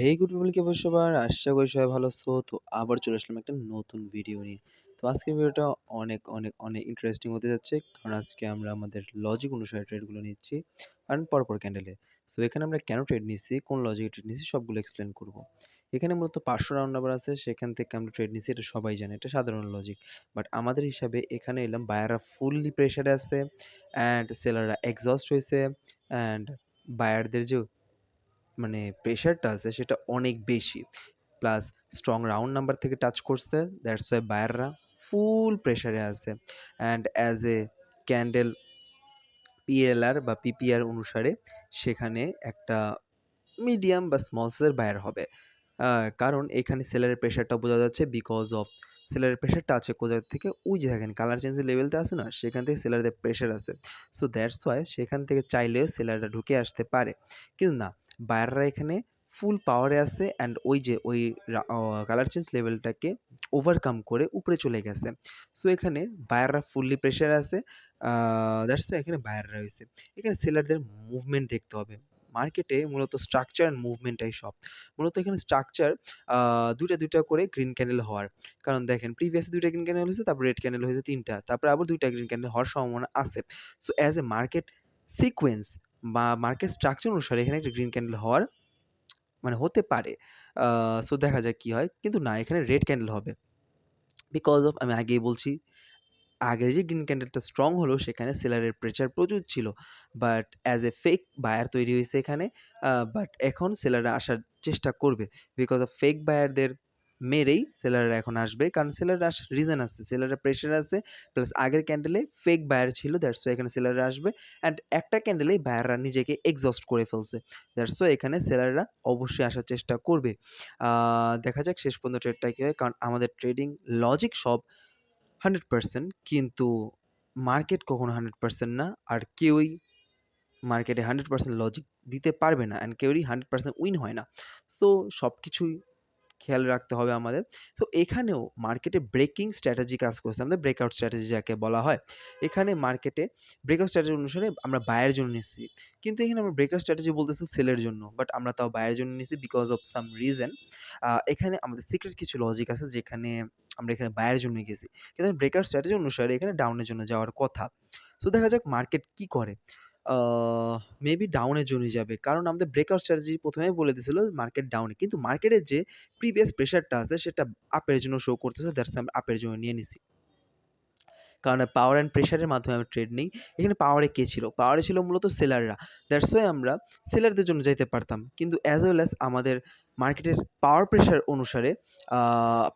Hey good people কি সবার? আশা করি সবাই ভালো আছো। তো আবার চলে আসলাম একটা নতুন ভিডিও নিয়ে। তো আজকের ভিডিওটা অনেক অনেক অনেক ইন্টারেস্টিং হতে যাচ্ছে। কারণ আজকে আমরা আমাদের লজিক অনুসারে ট্রেডগুলো নিচ্ছি। কারণ পরপর ক্যান্ডেলে সো এখানে আমরা কেন ট্রেড নিচ্ছি? কোন লজিকে ট্রেড নিচ্ছি? সবগুলো এক্সপ্লেন করব। এখানে মূলত পাঁচশো রাউন্ড নাম্বার আছে। সেখান থেকে আমরা ট্রেড নিচ্ছি। এটা সবাই জানে। এটা সাধারণ লজিক বাট আমাদের হিসাবে এখানে এলাম বায়াররা ফুললি প্রেশারে আছে। অ্যান্ড সেলাররা এক্সস্ট হয়েছে। অ্যান্ড বায়ারদের যে মানে প্রেশারটা আছে সেটা অনেক বেশি। প্লাস স্ট্রং রাউন্ড নাম্বার থেকে টাচ করছে দ্যাটস ওয়াই বায়াররা ফুল প্রেশারে আছে। And as a candle PLR বা পিপিআর অনুসারে সেখানে একটা মিডিয়াম বা স্মল সাইজের বায়ার হবে। কারণ এখানে সেলারের প্রেশারটা বোঝা যাচ্ছে বিকজ অফ সেলারের প্রেশারটা আছে কোথায় থেকে, ওই যে দেখেন কালার চেঞ্জের লেভেলটা আছে না, সেখান থেকে সেলারদের প্রেশার আছে। সো দ্যাটস ওয়াই সেখান থেকে চাইলেও সেলাররা ঢুকে আসতে পারে। কিন্তু না বায়াররা এখানে ফুল পাওয়ারে আছে অ্যান্ড ওই যে ওই কালার চেঞ্জ লেভেলটাকে ওভারকাম করে উপরে চলে গেছে। সো এখানে বায়াররা ফুললি প্রেশার আছে দ্যাটস এখানে বায়াররা হয়েছে এখানে সেলারদের মুভমেন্ট দেখতে হবে। মার্কেটে মূলত স্ট্রাকচার অ্যান্ড মুভমেন্টটাই সব। মূলত এখানে স্ট্রাকচার দুইটা দুইটা করে গ্রিন ক্যান্ডেল হওয়ার। কারণ দেখেন প্রিভিয়াসে দুইটা গ্রিন ক্যান্ডেল হয়েছে, তারপর রেড ক্যান্ডেল হয়েছে তিনটা, তারপরে আবার দুইটা গ্রিন ক্যান্ডেল হওয়ার সম্ভাবনা আছে। So as a market sequence বা মার্কেট স্ট্রাকচার অনুসারে এখানে একটা গ্রিন ক্যান্ডেল হওয়ার মানে হতে পারে। সো দেখা যাক কী হয়। কিন্তু না, এখানে রেড ক্যান্ডেল হবে। বিকজ অফ আমি আগেই বলছি আগের যে গ্রিন ক্যান্ডেলটা স্ট্রং হলো, সেখানে সেলারের প্রেচার প্রচুর ছিল। But as a fake buyer তৈরি হয়েছে এখানে বাট এখন সেলাররা আসার চেষ্টা করবে। বিকজ অফ ফেক বায়ারদের মেরেই সেলাররা এখন আসবে। কারণ সেলাররা আসার রিজন আছে সেলাররা প্রেশার আছে প্লাস আগের ক্যান্ডেলে ফেক বায়ার ছিল দ্যাটস ওয়াই এখানে সেলাররা আসবে। অ্যান্ড একটা ক্যান্ডেলেই বায়াররা নিজেকে এক্সস্ট করে ফেলছে। দ্যাটস ওয়াই এখানে সেলাররা অবশ্যই আসার চেষ্টা করবে। দেখা যাক শেষ পর্যন্ত ট্রেডটা কী হয়, কারণ আমাদের ট্রেডিং লজিক সব হান্ড্রেড পার্সেন্ট কিন্তু মার্কেট কখনো হান্ড্রেড পার্সেন্ট না আর কেউই মার্কেটে হান্ড্রেড পার্সেন্ট লজিক দিতে পারবে না অ্যান্ড কেউই হান্ড্রেড পার্সেন্ট উইন হয় না। সো সব কিছুই খেয়াল রাখতে হবে আমাদের। তো এখানেও মার্কেটে ব্রেকিং স্ট্র্যাটেজি কাজ করছে। আমাদের ব্রেকআউট স্ট্র্যাটেজি যাকে বলা হয়। এখানে মার্কেটে ব্রেকআউট স্ট্র্যাটেজি অনুসারে আমরা বায়ের জন্য নিচ্ছি। কিন্তু এখানে আমরা ব্রেকআউট স্ট্র্যাটেজি বলতেছি সেলের জন্য। বাট আমরা তাও বায়ের জন্য নিচ্ছি বিকজ অফ সাম রিজন এখানে আমাদের সিক্রেট কিছু লজিক আছে যেখানে আমরা এখানে বায়ের জন্য গেছি। কিন্তু ব্রেকআউট স্ট্র্যাটেজি অনুসারে এখানে ডাউনের জন্য যাওয়ার কথা। সো দেখা যাক মার্কেট কি করে। মেবি ডাউনের জন্যই যাবে। কারণ আমাদের ব্রেকআউট স্ট্র্যাটেজি প্রথমেই বলে দিয়েছিল মার্কেট ডাউনে কিন্তু মার্কেটের যে প্রিভিয়াস প্রেশারটা আছে, সেটা আপের জন্য শো করতেছে। দ্যাটস আমি আপের জন্য নিয়ে নিছি। কারণ পাওয়ার অ্যান্ড প্রেশারের মাধ্যমে আমি ট্রেড নিই। এখানে পাওয়ারে কে ছিল? পাওয়ারে ছিল মূলত সেলাররা দ্যাটস ওয়াই আমরা সেলারদের জন্য যাইতে পারতাম। কিন্তু অ্যাজ ওয়েল অ্যাজ আমাদের মার্কেটের পাওয়ার প্রেশার অনুসারে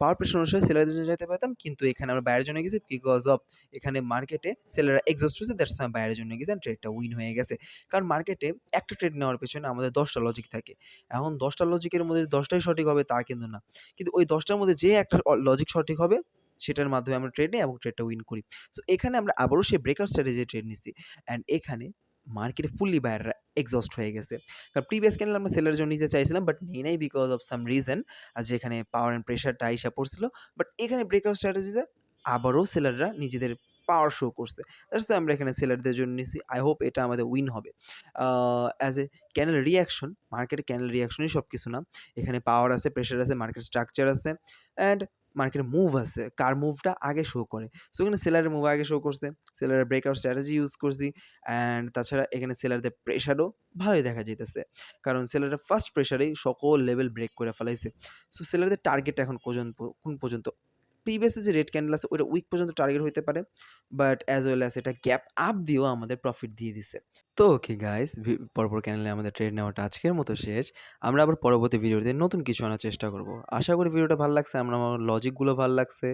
পাওয়ার প্রেশার অনুসারে সেলারদের জন্য যাইতে পারতাম। কিন্তু এখানে আমরা বাইরের জন্য গেছি বিকজ অফ এখানে মার্কেটে সেলাররা এক্সস্ট হয়েছে। দ্যাটস আমি বাইরের জন্য গেছি ট্রেডটা উইন হয়ে গেছে। কারণ মার্কেটে একটা ট্রেড নেওয়ার পেছনে আমাদের দশটা লজিক থাকে। এখন দশটা লজিকের মধ্যে দশটাই সঠিক হবে তা কিন্তু না। কিন্তু ওই দশটার মধ্যে যে একটা লজিক সঠিক হবে সেটার মাধ্যমে আমরা ট্রেড নিই এবং ট্রেডটা উইন করি। সো এখানে আমরা আবারও সেই ব্রেকআউট স্ট্র্যাটেজি ট্রেড নিচ্ছি। অ্যান্ড এখানে মার্কেটে ফুললি বায়াররা এক্সস্ট হয়ে গেছে। কারণ প্রিভিয়াস ক্যান্ডেল আমরা সেলের জন্য নিতে চাইছিলাম বাট নেই নাই বিকজ অফ সাম রিজন আর যেখানে পাওয়ার অ্যান্ড প্রেশারটা আইসা পড়ছিল। বাট এখানে ব্রেকআউট স্ট্র্যাটেজিতে আবারও সেলাররা নিজেদের পাওয়ার শো করছে। দ্যাটস আমরা এখানে সেলারদের জন্য নিছি আই হোপ এটা আমাদের উইন হবে। অ্যাজ এ ক্যানেল রিয়াকশন মার্কেটে ক্যানেল রিয়াকশনই সব কিছু না। এখানে পাওয়ার আছে প্রেশার আছে মার্কেট স্ট্রাকচার আছে। অ্যান্ড মার্কেটে মুভ আছে কার মুভটা আগে শো করে। সো এখানে সেলারের মুভ আগে শো করছে সেলারের ব্রেকআউট স্ট্র্যাটেজি ইউজ করছি অ্যান্ড তাছাড়া এখানে সেলারদের প্রেশারও ভালোই দেখা যেতেছে কারণ সেলাররা ফার্স্ট প্রেশারেই সকল লেভেল ব্রেক করে ফেলাইছে। সো সেলারদের টার্গেট এখন কোন পর্যন্ত প্রিভিয়াসে যে রেড ক্যান্ডেল আছে, ওইটা উইক পর্যন্ত টার্গেট হতে পারে বাট অ্যাজ ওয়েল অ্যাজ এটা গ্যাপ আপ দিয়েও আমাদের প্রফিট দিয়ে দিছে। তো ওকে গাইস পরপর ক্যানেলে আমাদের ট্রেড নেওয়াটা আজকের মতো শেষ। আমরা আবার পরবর্তী ভিডিওতে নতুন কিছু আনার চেষ্টা করব। আশা করি ভিডিওটা ভালো লাগছে, আমরা আমার লজিকগুলো ভালো লাগছে।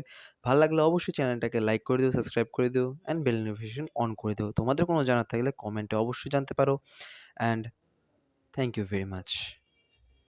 ভালো লাগলে অবশ্যই চ্যানেলটাকে লাইক করে দিও সাবস্ক্রাইব করে দিও অ্যান্ড বেল নোটিফিকেশন অন করে দিও। তোমাদের কোনো জানার থাকলে কমেন্টে অবশ্যই জানতে পারো। And thank you very much